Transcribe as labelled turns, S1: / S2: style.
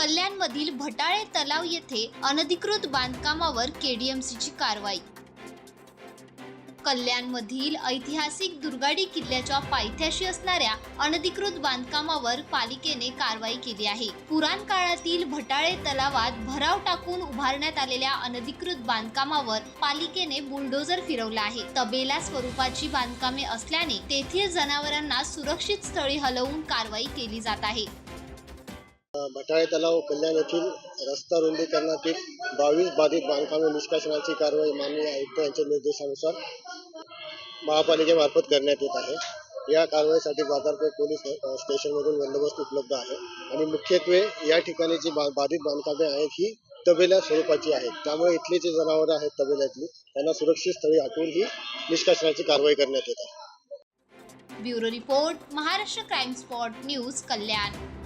S1: कल्याणमधील भटाळे तलाव येथे अनधिकृत बांधकामावर केडीएमसीची कारवाई. कल्याणमधील ऐतिहासिक दुर्गाडी किल्ल्याच्या पायथ्याशी असणाऱ्या अनधिकृत बांधकामावर पालिकेने कारवाई केली आहे. पुराण काळातील भटाळे तलावात भराव टाकून उभारण्यात आलेल्या अनधिकृत बांधकामावर पालिकेने बुलडोजर फिरवला आहे. तबेला स्वरूपाची बांधकामे असल्याने तेथील जनावरांना सुरक्षित स्थळी हलवून कारवाई केली जात आहे.
S2: भटाळे तलाव कल्याण येथील रस्ता रुंदीकरणातील बावीस बाधित बांधकामे निष्कासनाची कारवाई माननीय आयुक्त यांच्या निर्देशानुसार महापालिकेमार्फत करण्यात येत आहे. या कारवाईसाठी बाजारपेठ पोलीस स्टेशनमधून बंदोबस्त उपलब्ध आहे आणि मुख्यत्वे या ठिकाणी जी बा- बाधित बांधकामे आहेत ही तबेल्या स्वरूपाची आहेत. त्यामुळे इथली जी जनावरं आहेत तबेल्यातली त्यांना सुरक्षित स्थळी हटवून ही निष्कासनाची कारवाई करण्यात येत आहे.
S1: Bureau report Maharashtra crime spot news Kalyan.